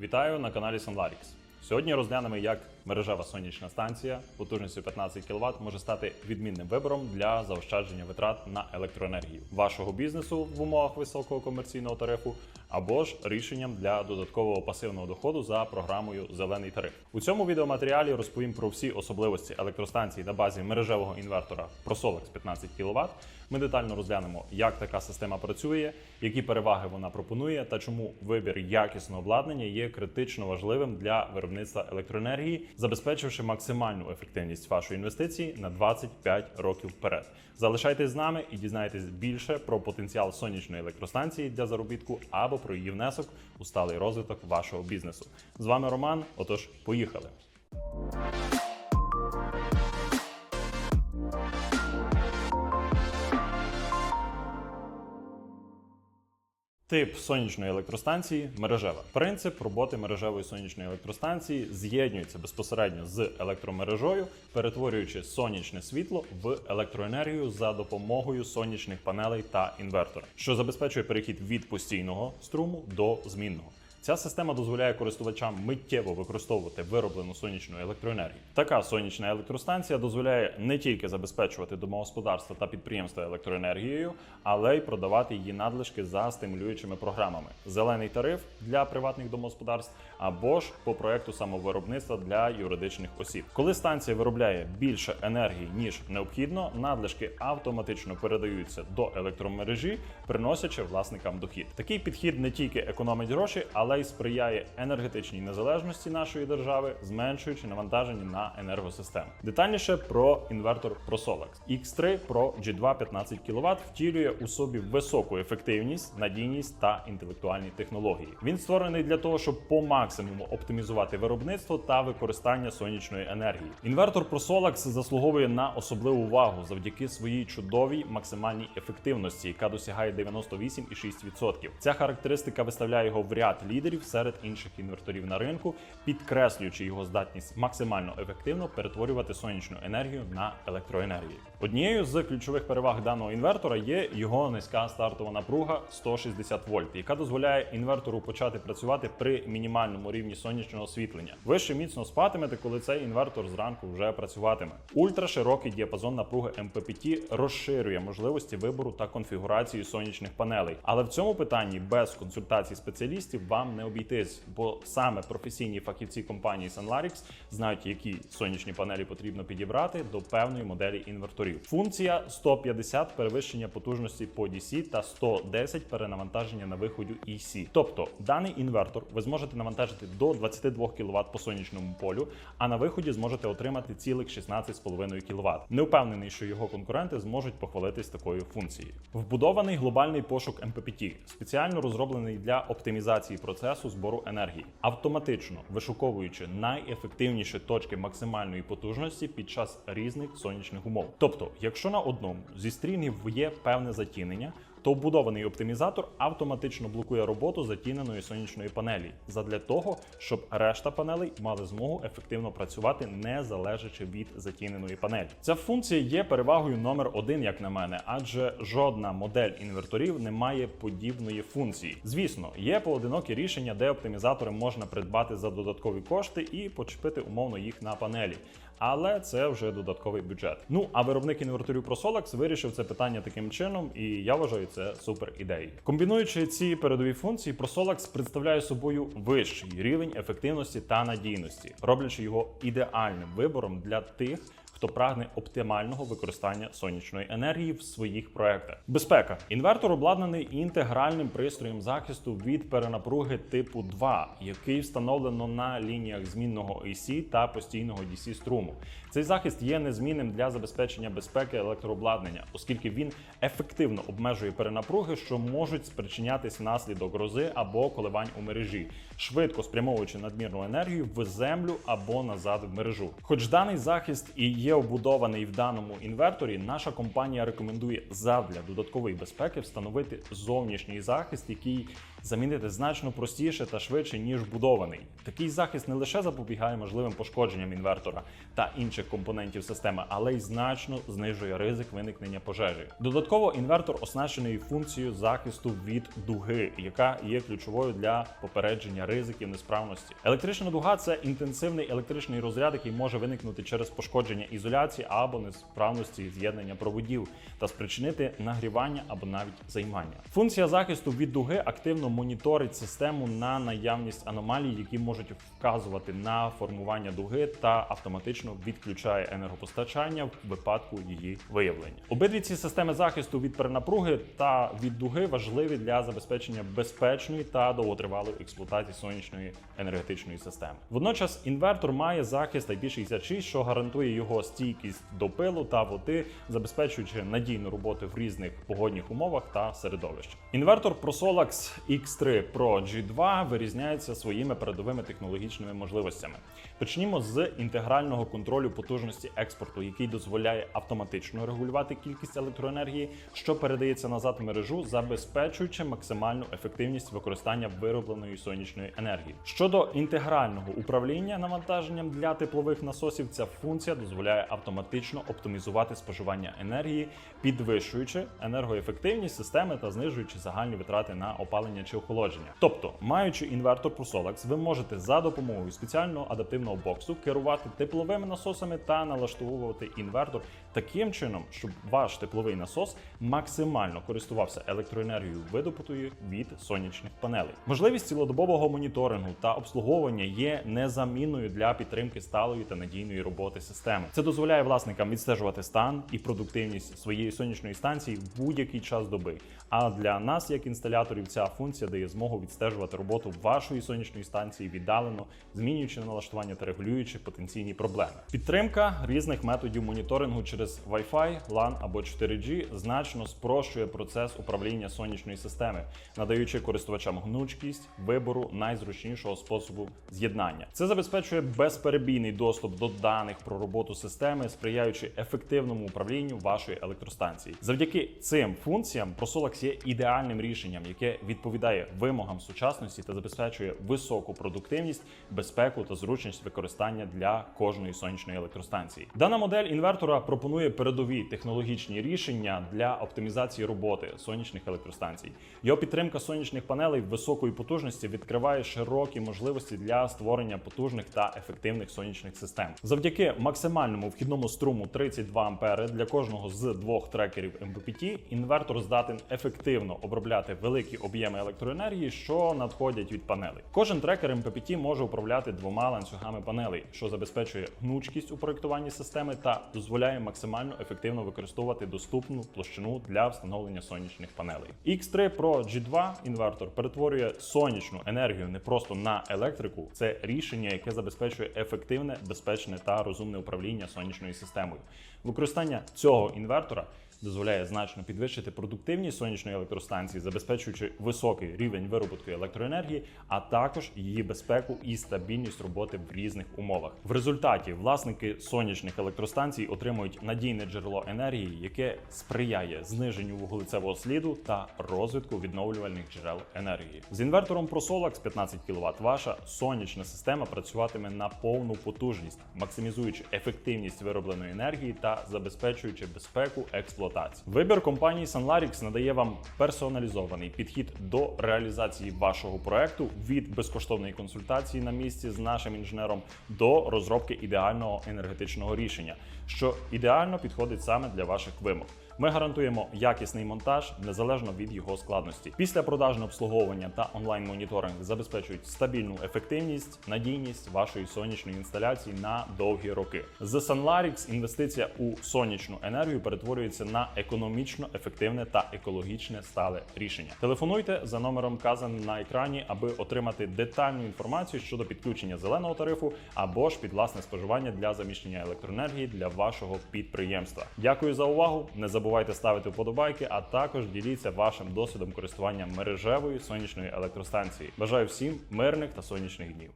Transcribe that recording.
Вітаю на каналі Sunlarix. Сьогодні розглянемо, як мережева сонячна станція потужністю 15 кВт може стати відмінним вибором для заощадження витрат на електроенергію вашого бізнесу в умовах високого комерційного тарифу, або ж рішенням для додаткового пасивного доходу за програмою Зелений тариф. У цьому відеоматеріалі розповім про всі особливості електростанцій на базі мережевого інвертора ProSolex 15 кВт. Ми детально розглянемо, як така система працює, які переваги вона пропонує, та чому вибір якісного обладнання є критично важливим для виробництва електроенергії, забезпечивши максимальну ефективність вашої інвестиції на 25 років вперед. Залишайтесь з нами і дізнайтесь більше про потенціал сонячної електростанції для заробітку або про її внесок у сталий розвиток вашого бізнесу. З вами Роман. Отож, поїхали. Тип сонячної електростанції мережева. Принцип роботи мережевої сонячної електростанції з'єднюється безпосередньо з електромережою, перетворюючи сонячне світло в електроенергію за допомогою сонячних панелей та інвертора, що забезпечує перехід від постійного струму до змінного. Ця система дозволяє користувачам миттєво використовувати вироблену сонячну електроенергію. Така сонячна електростанція дозволяє не тільки забезпечувати домогосподарства та підприємства електроенергією, але й продавати її надлишки за стимулюючими програмами: зелений тариф для приватних домогосподарств або ж по проекту самовиробництва для юридичних осіб. Коли станція виробляє більше енергії ніж необхідно, надлишки автоматично передаються до електромережі, приносячи власникам дохід. Такий підхід не тільки економить гроші, але й сприяє енергетичній незалежності нашої держави, зменшуючи навантаження на енергосистему. Детальніше про інвертор ProSolex. X3 Pro G2 15 кВт втілює у собі високу ефективність, надійність та інтелектуальні технології. Він створений для того, щоб по максимуму оптимізувати виробництво та використання сонячної енергії. Інвертор ProSolex заслуговує на особливу увагу завдяки своїй чудовій максимальній ефективності, яка досягає 98,6%. Ця характеристика виставляє його в ряд лідерів серед інших інверторів на ринку, підкреслюючи його здатність максимально ефективно перетворювати сонячну енергію на електроенергію. Однією з ключових переваг даного інвертора є його низька стартова напруга 160 вольт, яка дозволяє інвертору почати працювати при мінімальному рівні сонячного освітлення. Ви ще міцно спатимете, коли цей інвертор зранку вже працюватиме. Ультраширокий діапазон напруги MPPT розширює можливості вибору та конфігурації сонячних панелей. Але в цьому питанні без консультацій спеціалістів вам не обійтись, бо саме професійні фахівці компанії Sunlarix знають, які сонячні панелі потрібно підібрати до певної моделі інверторів. Функція 150 перевищення потужності по DC та 110 перенавантаження на виході EC. Тобто даний інвертор ви зможете навантажити до 22 кВт по сонячному полю, а на виході зможете отримати цілих 16,5 кВт. Не впевнений, що його конкуренти зможуть похвалитись такою функцією. Вбудований глобальний пошук MPPT, спеціально розроблений для оптимізації процесу збору енергії, автоматично вишуковуючи найефективніші точки максимальної потужності під час різних сонячних умов. Тобто, якщо на одному зі стрінів є певне затінення, то вбудований оптимізатор автоматично блокує роботу затіненої сонячної панелі задля того, щоб решта панелей мали змогу ефективно працювати, не залежачи від затіненої панелі. Ця функція є перевагою номер один, як на мене, адже жодна модель інверторів не має подібної функції. Звісно, є поодинокі рішення, де оптимізатори можна придбати за додаткові кошти і почепити умовно їх на панелі. Але це вже додатковий бюджет. Ну а виробник інверторів ProSolex вирішив це питання таким чином, і я вважаю це супер ідеєю. Комбінуючи ці передові функції, ProSolex представляє собою вищий рівень ефективності та надійності, роблячи його ідеальним вибором для тих. Хто прагне оптимального використання сонячної енергії в своїх проектах. Безпека. Інвертор обладнаний інтегральним пристроєм захисту від перенапруги типу 2, який встановлено на лініях змінного AC та постійного DC струму. Цей захист є незмінним для забезпечення безпеки електрообладнання, оскільки він ефективно обмежує перенапруги, що можуть спричинятись внаслідок грози або коливань у мережі, швидко спрямовуючи надмірну енергію в землю або назад в мережу. Хоч даний захист і є обудований в даному інверторі, наша компанія рекомендує задля додаткової безпеки встановити зовнішній захист, який замінити значно простіше та швидше ніж будований. Такий захист не лише запобігає можливим пошкодженням інвертора та інших компонентів системи, але й значно знижує ризик виникнення пожежі. Додатково інвертор оснащений функцією захисту від дуги, яка є ключовою для попередження ризиків несправності. Електрична дуга це інтенсивний електричний розряд, який може виникнути через пошкодження ізоляції або несправності з'єднання проводів та спричинити нагрівання або навіть займання. Функція захисту від дуги активно моніторить систему на наявність аномалій, які можуть вказувати на формування дуги та автоматично відключає енергопостачання в випадку її виявлення. Обидві ці системи захисту від перенапруги та від дуги важливі для забезпечення безпечної та довготривалої експлуатації сонячної енергетичної системи. Водночас інвертор має захист IP66, що гарантує його стійкість до пилу та води, забезпечуючи надійну роботу в різних погодних умовах та середовищах. Інвертор ProSolax X3 Pro G2 вирізняється своїми передовими технологічними можливостями. Почнімо з інтегрального контролю потужності експорту, який дозволяє автоматично регулювати кількість електроенергії, що передається назад в мережу, забезпечуючи максимальну ефективність використання виробленої сонячної енергії. Щодо інтегрального управління навантаженням для теплових насосів, ця функція дозволяє автоматично оптимізувати споживання енергії, підвищуючи енергоефективність системи та знижуючи загальні витрати на опалення чи охолодження. Тобто, маючи інвертор ProSolax, ви можете за допомогою спеціального адаптивного боксу керувати тепловими насосами та налаштовувати інвертор таким чином, щоб ваш тепловий насос максимально користувався електроенергією, видобутою від сонячних панелей. Можливість цілодобового моніторингу та обслуговування є незамінною для підтримки сталої та надійної роботи системи. Це дозволяє власникам відстежувати стан і продуктивність своєї сонячної станції в будь-який час доби. А для нас, як інсталяторів, ця функція дає змогу відстежувати роботу вашої сонячної станції віддалено, змінюючи налаштування та регулюючи потенційні проблеми. Підтримка різних методів моніторингу через Wi-Fi, LAN або 4G значно спрощує процес управління сонячної системи, надаючи користувачам гнучкість вибору найзручнішого способу з'єднання. Це забезпечує безперебійний доступ до даних про роботу системи, сприяючи ефективному управлінню вашої електростанції. Завдяки цим функціям ProSolax є ідеальним рішенням, яке відповідає вимогам сучасності та забезпечує високу продуктивність, безпеку та зручність використання для кожної сонячної електростанції. Дана модель інвертора пропонує передові технологічні рішення для оптимізації роботи сонячних електростанцій. Його підтримка сонячних панелей високої потужності відкриває широкі можливості для створення потужних та ефективних сонячних систем. Завдяки максимальному вхідному струму 32 ампери для кожного з двох трекерів MPPT інвертор здатен ефективно обробляти великі об'єми електроенергії, що надходять від панелей. Кожен трекер MPPT може управляти двома ланцюгами панелей, що забезпечує гнучкість у проєктуванні системи та дозволяє максимально ефективно використовувати доступну площину для встановлення сонячних панелей. X3 Pro G2 інвертор перетворює сонячну енергію не просто на електрику, це рішення, яке забезпечує ефективне, безпечне та розумне управління сонячною системою. Використання цього інвертора дозволяє значно підвищити продуктивність сонячної електростанції, забезпечуючи високий рівень вироботки електроенергії, а також її безпеку і стабільність роботи в різних умовах. В результаті власники сонячних електростанцій отримують надійне джерело енергії, яке сприяє зниженню вуглецевого сліду та розвитку відновлювальних джерел енергії. З інвертором ProSolax 15 кВт ваша сонячна система працюватиме на повну потужність, максимізуючи ефективність виробленої енергії та забезпечуючи безпеку експлуатації. Вибір компанії Sunlarix надає вам персоналізований підхід до реалізації вашого проекту від безкоштовної консультації на місці з нашим інженером до розробки ідеального енергетичного рішення, що ідеально підходить саме для ваших вимог. Ми гарантуємо якісний монтаж незалежно від його складності. Після продажне обслуговування та онлайн-моніторинг забезпечують стабільну ефективність, надійність вашої сонячної інсталяції на довгі роки. з Sunlarix інвестиція у сонячну енергію перетворюється на економічно ефективне та екологічне стале рішення. Телефонуйте за номером вказаним на екрані, аби отримати детальну інформацію щодо підключення зеленого тарифу або ж під власне споживання для заміщення електроенергії для вашого підприємства. Дякую за увагу. Не забувайте ставити вподобайки, а також діліться вашим досвідом користування мережевої сонячної електростанції. Бажаю всім мирних та сонячних днів.